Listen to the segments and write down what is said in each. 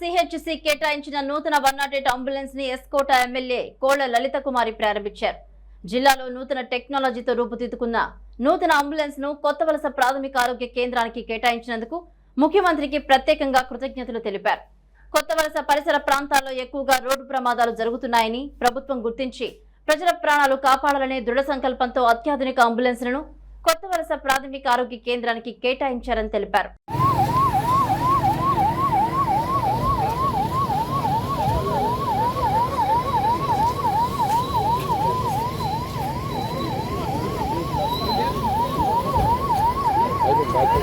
CHC కేటాయించిన నూతన one nought eight అంబులెన్స్ని ఎస్కోట ఎమ్మెల్యే కోళ్ళ లలిత కుమారి ప్రారంభించారు. జిల్లాలో నూతన టెక్నాలజీతో రూపుదిద్దుకున్న నూతన అంబులెన్స్ను కొత్త వలస ప్రాథమిక ఆరోగ్య కేంద్రానికి కేటాయించినందుకు ముఖ్యమంత్రికి ప్రత్యేకంగా కృతజ్ఞతలు తెలిపారు. కొత్త వలస పరిసర ప్రాంతాల్లో ఎక్కువగా రోడ్డు ప్రమాదాలు జరుగుతున్నాయని ప్రభుత్వం గుర్తించి ప్రజల ప్రాణాలు కాపాడాలనే దృఢ సంకల్పంతో అత్యాధునిక అంబులెన్స్లను కొత్త వలస ప్రాథమిక ఆరోగ్య కేంద్రానికి కేటాయించారని తెలిపారు. Thank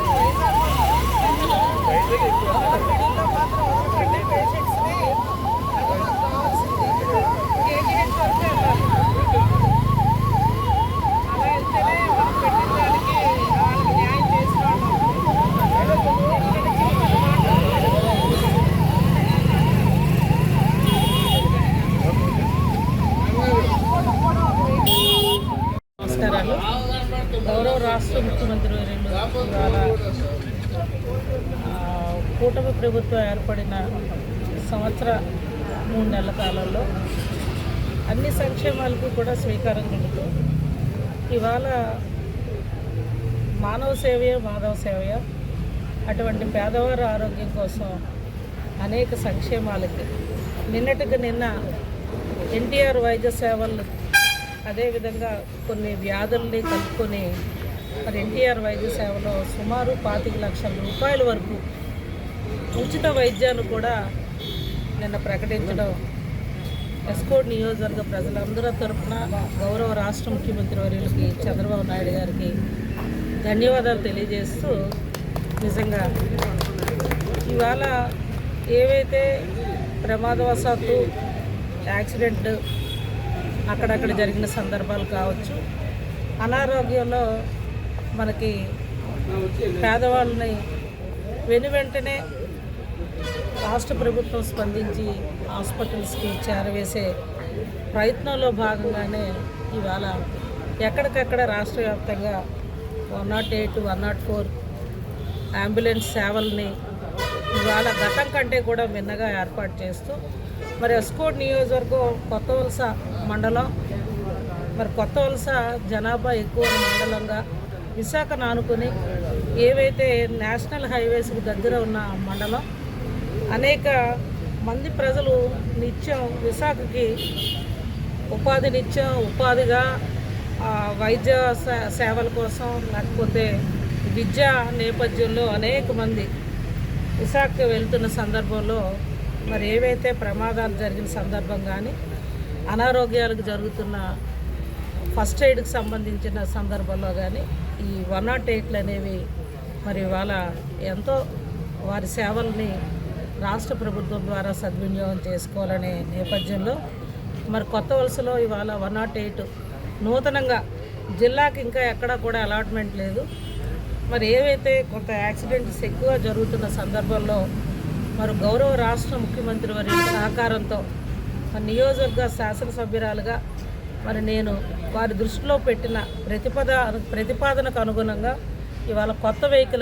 you. రాష్ట్ర ముఖ్యమంత్రి వర్యులు కూటమి ప్రభుత్వం ఏర్పడిన సంవత్సర మూడు నెలల కాలంలో అన్ని సంక్షేమాలకు కూడా స్వీకారం చుడుతూ ఇవాళ మానవ సేవయే మాధవ సేవయ. అటువంటి పేదవారి ఆరోగ్యం కోసం అనేక సంక్షేమాలకి నిన్నటికి నిన్న ఎన్టీఆర్ వైద్య సేవలు అదేవిధంగా కొన్ని వ్యాధుల్ని కలుపుకొని మరి ఎన్టీఆర్ వైద్య సేవలో సుమారు పాతిక లక్షల రూపాయల వరకు ఉచిత వైద్యాలు కూడా నిన్న ప్రకటించడం ఎస్కోడ్ నియోజకవర్గ ప్రజలందరి తరఫున గౌరవ రాష్ట్ర ముఖ్యమంత్రి వర్యులకి చంద్రబాబు నాయుడు గారికి ధన్యవాదాలు తెలియజేస్తూ నిజంగా ఇవాళ ఏవైతే ప్రమాదవశాత్తు యాక్సిడెంట్ అక్కడక్కడ జరిగిన సందర్భాలు కావచ్చు అనారోగ్యంలో మనకి పేదవాళ్ళని వెను వెంటనే రాష్ట్ర ప్రభుత్వం స్పందించి హాస్పిటల్స్కి చేరవేసే ప్రయత్నంలో భాగంగానే ఇవాళ ఎక్కడికక్కడ రాష్ట్ర వ్యాప్తంగా one nought eight one nought four ambulance సేవల్ని ఇవాళ గతం కంటే కూడా మిన్నగా ఏర్పాటు చేస్తూ మరి ఎస్కోట్ నియోజకవర్గం కొత్త వలస మండలం మరి కొత్త వలస జనాభా ఎక్కువ మండలంగా విశాఖను ఆనుకుని ఏవైతే నేషనల్ హైవేస్కి దగ్గర ఉన్న మండలం అనేక మంది ప్రజలు నిత్యం విశాఖకి ఉపాధి నిత్యం ఉపాధిగా వైద్య సేవల కోసం లేకపోతే విద్యా నేపథ్యంలో అనేక మంది విశాఖకి వెళ్తున్న సందర్భంలో మరి ఏవైతే ప్రమాదాలు జరిగిన సందర్భం కానీ అనారోగ్యాలకు జరుగుతున్న ఫస్ట్ ఎయిడ్కి సంబంధించిన సందర్భంలో కానీ ఈ వన్ నాట్ ఎయిట్లు అనేవి మరి ఇవాళ ఎంతో వారి సేవల్ని రాష్ట్ర ప్రభుత్వం ద్వారా సద్వినియోగం చేసుకోవాలనే నేపథ్యంలో మరి కొత్త వలసలో ఇవాళ వన్ నాట్ ఎయిట్ నూతనంగా జిల్లాకి ఇంకా ఎక్కడా కూడా అలాట్మెంట్ లేదు. మరి ఏవైతే కొంత యాక్సిడెంట్స్ ఎక్కువ జరుగుతున్న సందర్భంలో మరి గౌరవ రాష్ట్ర ముఖ్యమంత్రి వారి సహకారంతో నియోజకవర్గ శాసనసభ్యురాలుగా మరి నేను వారి దృష్టిలో పెట్టిన ప్రతిపద ప్రతిపాదనకు అనుగుణంగా ఇవాళ కొత్త వెహికల్